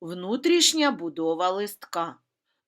Внутрішня будова листка.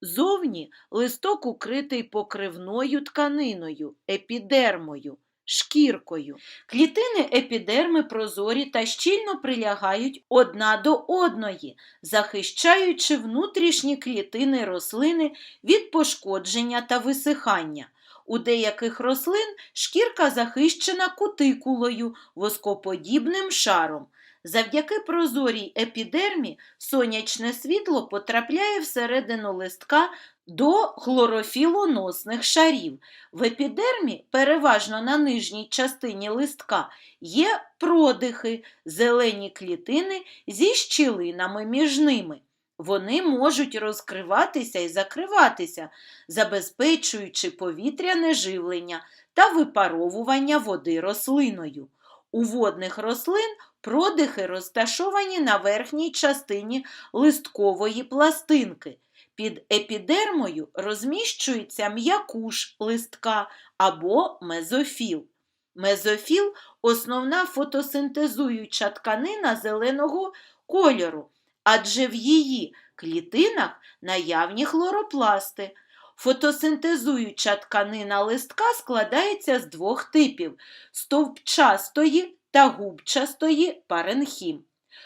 Зовні листок укритий покривною тканиною, епідермою, шкіркою. Клітини епідерми прозорі та щільно прилягають одна до одної, захищаючи внутрішні клітини рослини від пошкодження та висихання. У деяких рослин шкірка захищена кутикулою, воскоподібним шаром. Завдяки прозорій епідермі сонячне світло потрапляє всередину листка до хлорофілоносних шарів. В епідермі, переважно на нижній частині листка, є продихи, зелені клітини зі щілинами між ними. Вони можуть розкриватися і закриватися, забезпечуючи повітряне живлення та випаровування води рослиною. У водних рослин продихи розташовані на верхній частині листкової пластинки. Під епідермою розміщується м'якуш листка або мезофіл. Мезофіл основна фотосинтезуюча тканина зеленого кольору, адже в її клітинах наявні хлоропласти. Фотосинтезуюча тканина листка складається з двох типів стовпчастої та губчастої паренхім.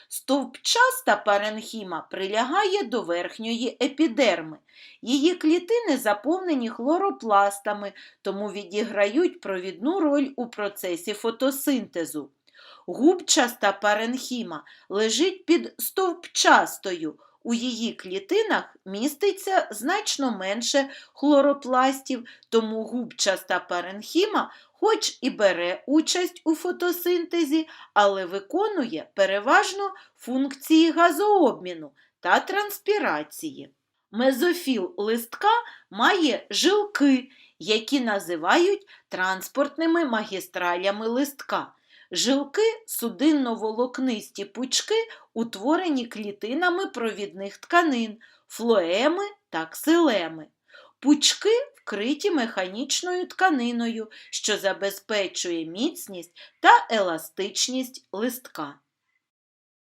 Стовпчаста паренхіма прилягає до верхньої епідерми. Її клітини заповнені хлоропластами, тому відіграють провідну роль у процесі фотосинтезу. Губчаста паренхіма лежить під стовпчастою. У її клітинах міститься значно менше хлоропластів, тому губчаста паренхіма хоч і бере участь у фотосинтезі, але виконує переважно функції газообміну та транспірації. Мезофіл листка має жилки, які називають транспортними магістралями листка. Жилки судинно-волокнисті пучки, утворені клітинами провідних тканин, флоеми та ксилеми. Пучки вкриті механічною тканиною, що забезпечує міцність та еластичність листка.